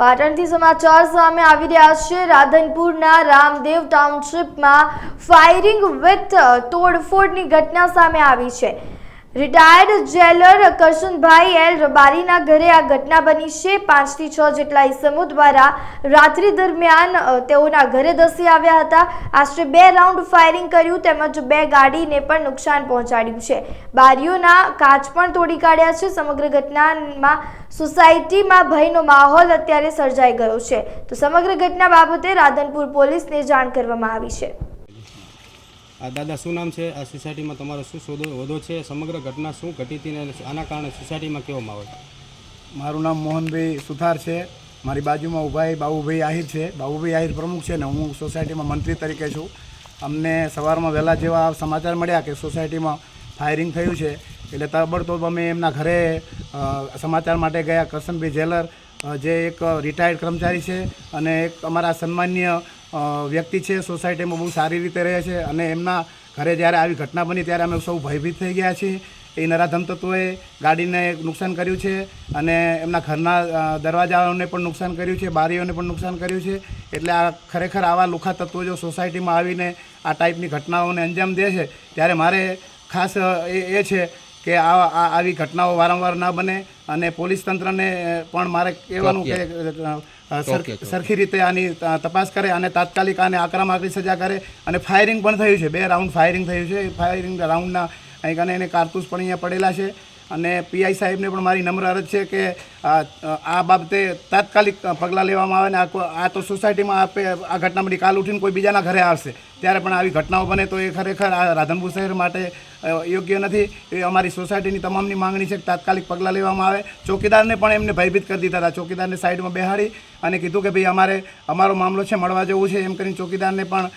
પાટણથી સમાચાર સામે આવી રહ્યા છે. રાધનપુરના રામદેવ ટાઉનશીપમાં ફાયરિંગ વિથ તોડફોડની ઘટના સામે આવી છે. રિટાયર્ડ જેલર કરશનભાઈ એલ રબારીના ઘરે આ ઘટના બની છે. પાંચથી છ જેટલા ઇસમો દ્વારા રાત્રિ દરમિયાન તેઓના ઘરે ધસી આવ્યા હતા. આશરે બે રાઉન્ડ ફાયરિંગ કર્યું તેમજ બે ગાડીને પણ નુકસાન પહોંચાડ્યું છે. બારીઓના કાચ પણ તોડી કાઢ્યા છે. સમગ્ર ઘટનામાં સોસાયટીમાં ભયનો માહોલ અત્યારે સર્જાઈ ગયો છે. તો સમગ્ર ઘટના બાબતે રાધનપુર પોલીસને જાણ કરવામાં આવી છે. આ દાદા શું નામ છે? આ સોસાયટીમાં તમારો શું સોદો વધો છે? સમગ્ર ઘટના શું ઘટી હતી આના કારણે સોસાયટીમાં કેવો માહોલ મારું નામ મોહનભાઈ સુથાર છે. મારી બાજુમાં ઉભાઈ બાબુભાઈ આહિર છે. બાબુભાઈ આહિર પ્રમુખ છે ને હું સોસાયટીમાં મંત્રી તરીકે છું. અમને સવારમાં વહેલા જેવા સમાચાર મળ્યા કે સોસાયટીમાં ફાયરિંગ થયું છે. એટલે તબડતોબ અમે એમના ઘરે સમાચાર માટે ગયા. કરશનભાઈ જેલર જે એક રિટાયર્ડ કર્મચારી છે અને એક અમારા સન્માનીય વ્યક્તિ છે, સોસાયટીમાં બહુ સારી રીતે રહે છે અને એમના ઘરે જ્યારે આવી ઘટના બની ત્યારે અમે સૌ ભયભીત થઈ ગયા છીએ. એ નરાધમ તત્વોએ ગાડીને નુકસાન કર્યું છે અને એમના ઘરના દરવાજાઓને પણ નુકસાન કર્યું છે, બારીઓને પણ નુકસાન કર્યું છે. એટલે આ ખરેખર આવા લુખા તત્વો જો સોસાયટીમાં આવીને આ ટાઈપની ઘટનાઓને અંજામ દે છે, ત્યારે મારે ખાસ એ એ છે કે આ આ- આવી ઘટનાઓ વારંવાર ના બને અને પોલીસ તંત્રને પણ મારે કહેવાનું કે સર- સરખી રીતે આની તપાસ કરે અને તાત્કાલિક આને આક્રમકની સજા કરે અને ફાયરિંગ પણ થયું છે. બે રાઉન્ડ ફાયરિંગ થયું છે. ફાયરિંગ રાઉન્ડના અહીં કને એને કારતૂસ પણ અહીંયા પડેલા છે. અને પીઆઈ સાહેબને પણ મારી નમ્ર અરજ છે કે આ બાબતે તાત્કાલિક પગલાં લેવામાં આવે ને આ તો સોસાયટીમાં આપે, આ ઘટના બની કાલ ઉઠીને કોઈ બીજાના ઘરે આવશે, ત્યારે પણ આવી ઘટનાઓ બને તો એ ખરેખર આ રાધનપુર શહેર માટે યોગ્ય નથી. એ અમારી સોસાયટીની તમામની માંગણી છે કે તાત્કાલિક પગલાં લેવામાં આવે. ચોકીદારને પણ એમને ભયભીત કરી દીધા હતા. ચોકીદારને સાઈડમાં બેહાડી અને કીધું કે ભાઈ અમારે, અમારો મામલો છે, મળવા જવું છે, એમ કરીને ચોકીદારને પણ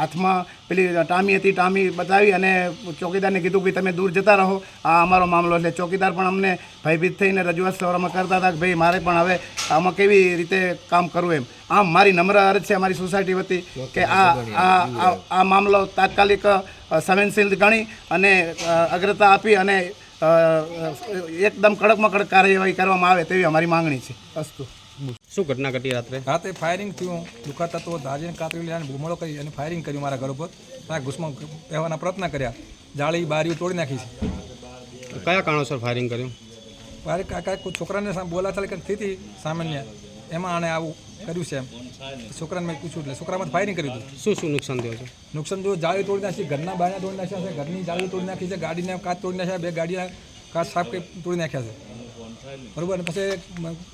હાથમાં પેલી ટામી હતી, ટામી બતાવી અને ચોકીદારને કીધું કે તમે દૂર જતા રહો. આ અમારો મામલો એટલે ચોકીદાર પણ અમને ભયભીત થઈને રજૂઆત સવારમાં કરતા હતા કે ભાઈ મારે પણ હવે આમાં કેવી રીતે કામ કરવું એમ? આમ મારી નમ્ર અરજ છે અમારી સોસાયટી વતી કે આ આ મામલો તાત્કાલિક સંવેદનશીલ ગણી અને અગ્રતા આપી અને એકદમ કડકમાં કડક કાર્યવાહી કરવામાં આવે તેવી અમારી માંગણી છે. અસ્તુ. શું ઘટના ઘટી રાત્રે? રાતે ફાયરિંગ થયું. દુખા તત્વો ધારીને કાતરી લઈને બુમળો કરી અને ફાયરિંગ કર્યું મારા ઘર ઉપર. ત્યાં ઘૂસમાં કહેવાના પ્રયત્ન કર્યા. જાળી બારીઓ તોડી નાખી છે. કયા કારણોસર ફાયરિંગ કર્યું? મારે કાંઈ કોઈ છોકરાને બોલા ચાલે કંઈક થઈ હતી સામાન્ય. એમાં આણે આવું કર્યું છે એમ. છોકરાને મેં પૂછ્યું એટલે છોકરામાં ફાયરિંગ કર્યું હતું. શું શું નુકસાન થયું છે? નુકસાન જો જાળી તોડી નાખી ઘરના બારણા તોડી નાખ્યા છે ઘરની જાળી તોડી નાખી છે ગાડીને કાચ તોડી નાખ્યા બે ગાડીના કાચ સાફ કંઈ તોડી નાખ્યા છે. બરોબર? અને પછી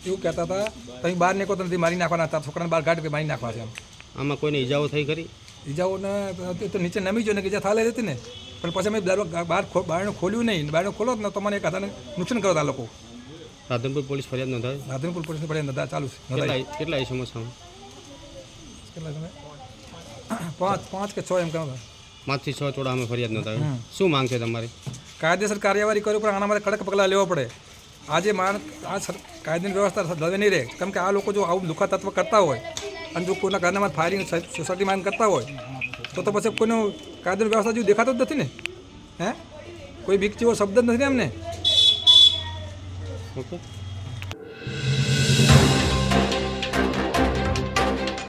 એવું કહેતા હતા તમે બહાર નીકળો તો નથી મારી નાખવાના. હતા છોકરાને બહાર ગાડી મારી નાખવા છે એમ. આમાં કોઈને ઈજાઓ થઈ ખરી? ઈજાઓને તો નીચે નમી ગયો ને કે જે થાલે હતી ને. પણ પછી અમે દરવા- બહાર બારણું ખોલ્યું નહીં. બારણું ખોલો ને તો મને એક હાથાને નુકસાન કરો આ લોકો. રાધનપુર પોલીસ ફરિયાદ નોંધાવી? રાધનપુર પોલીસ પડે નતા ચાલુ છે કેટલા એ કેટલા સામે કેટલા પાંચ પાંચ કે છ એમ કહો પાંચથી છ ચોડા અમે ફરિયાદ નોંધાવી. શું માંગ છે તમારી? કાયદેસર કાર્યવાહી કરવી પણ આના માટે કડક પગલાં લેવા પડે. આજે માણ આ કાયદાની વ્યવસ્થા દવે નહીં રહે. કેમ કે આ લોકો જો આવું લુખા તત્વ કરતા હોય અને જો કોઈના ઘરનામાં ફાયરિંગ સોસાયટીમાં કરતા હોય તો તો પછી કોઈનો કાયદાની વ્યવસ્થા જેવું દેખાતો જ નથી ને? હે? કોઈ બીક જેવો શબ્દ જ નથી ને એમને? ઓકે.